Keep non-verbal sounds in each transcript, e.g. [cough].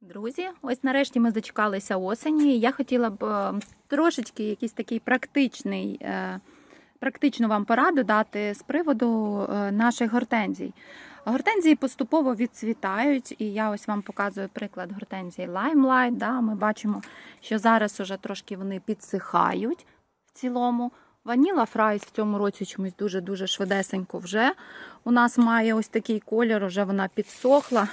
Друзі, ось нарешті ми дочекалися осені. Я хотіла б е, трошечки якийсь такий практичний, е, практичну вам пораду дати з приводу е, наших гортензій. Гортензії поступово відцвітають, і я ось вам показую приклад гортензії Limelight. Да, ми бачимо, що зараз уже трошки вони підсихають в цілому. Ваніла Фрайс в цьому році чомусь дуже-дуже швидесенько вже. У нас має ось такий колір, вже вона підсохла.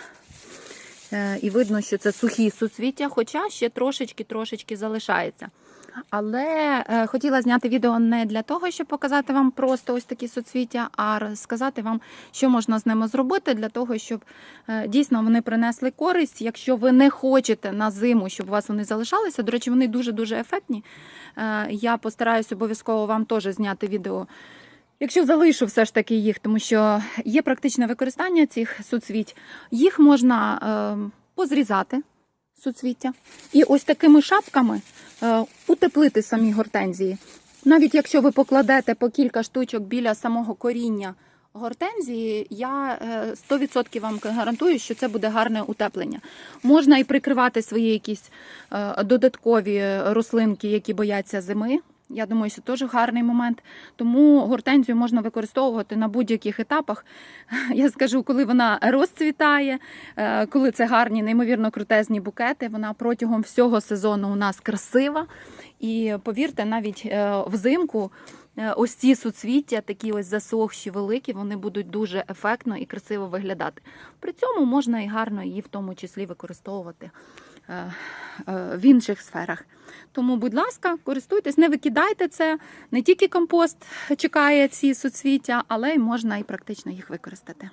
Е, І видно, що це сухі суцвіття, хоча ще трошечки-трошечки залишається. Але е, хотіла зняти відео не для того, щоб показати вам просто ось такі суцвіття, а розказати вам, що можна з ними зробити для того, щоб е, дійсно вони принесли користь. Якщо ви не хочете на зиму, щоб у вас вони залишалися. До речі, вони дуже-дуже ефектні. Е, Я постараюсь обов'язково вам теж зняти відео. Якщо залишу все ж таки їх, тому що є практичне використання цих суцвіть, їх можна е, позрізати суцвіття і ось такими шапками е, утеплити самі гортензії. Навіть якщо ви покладете по кілька штучок біля самого коріння гортензії, я е, 100% вам гарантую, що це буде гарне утеплення. Можна і прикривати свої якісь е, додаткові рослинки, які бояться зими. Я думаю, що теж гарний момент. Тому гортензію можна використовувати на будь-яких етапах. [laughs] Я скажу, коли вона розцвітає, е, коли це гарні, неймовірно крутезні букети. Вона протягом всього сезону у нас красива. І повірте, навіть е, взимку е, ось ці суцвіття, такі ось засохші, великі, вони будуть дуже ефектно і красиво виглядати. При цьому можна і гарно її в тому числі використовувати в інших сферах. Тому, будь ласка, користуйтесь, не викидайте це. Не тільки компост чекає ці суцвіття, але й можна і практично їх використати.